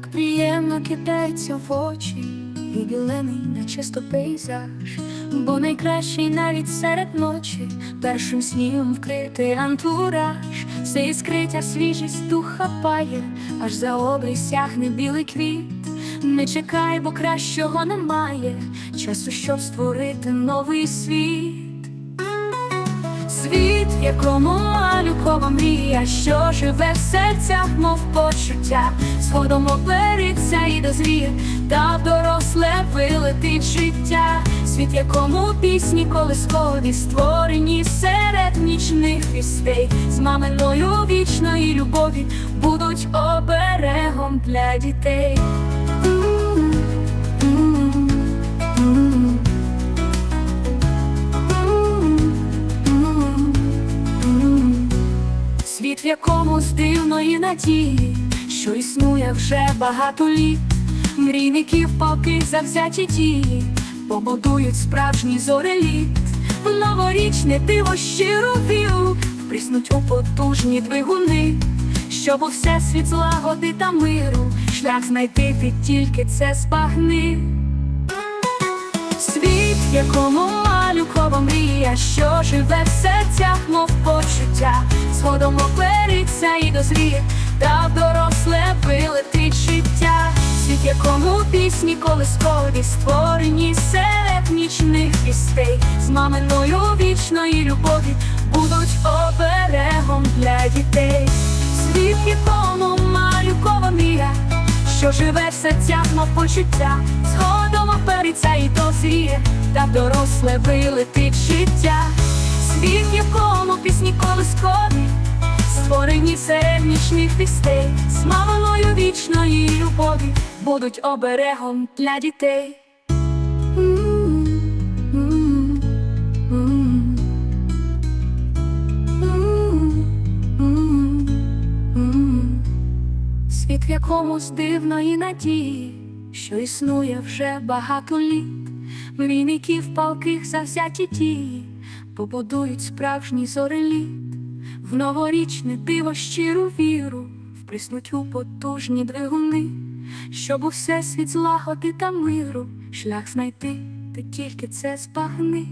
Картина кидається в очі, і білений на чисто пейзаж, бо найкращий навіть серед ночі, першим снігом вкритий антураж, все іскриття свіжість дух хапає, аж за обрій сягне білий квіт. Не чекай, бо кращого немає, часу, щоб створити новий світ. Світ, в якому малюкова мрія, що живе в серцях, мов почуття, згодом опериться і дозріє, та доросле вилетить життя, світ, якому пісні колискові створені серед нічних вістей, з маминою вічної любові будуть оберегом для дітей. Світ, в якому з дивної надії, що існує вже багато літ, мрійників палки завзяті дії, побудують справжній зореліт, в новорічне диво щиру віру, впріснуть у потужні двигуни, щоб у всесвіт злагоди та миру, шлях знайти ти тільки це збагни. Світ, якому малюкова мрія, що живе в серцях, мов почуття, опериться і дозріє, та в доросле вилетить життя, світ, якому пісні колискові створені серед нічних вістей, з маминою вічної любові будуть оберегом для дітей. Світ, якому малюкова мрія, що живе в серцях, мов почуття, згодом опериться і дозріє, та в доросле вилетить життя, світ, якому пісні колискові, створені серед нічних вістей, з маминою вічної любові будуть оберегом для дітей. Світ, в якому з дивної надії, що існує вже багато літ, мрійників палких завзяті дії, побудують справжній зореліт, в новорічне диво щиру віру, вприснуть у потужні двигуни, щоб у всесвіт злагоди та миру, шлях знайти, ти тільки це збагни.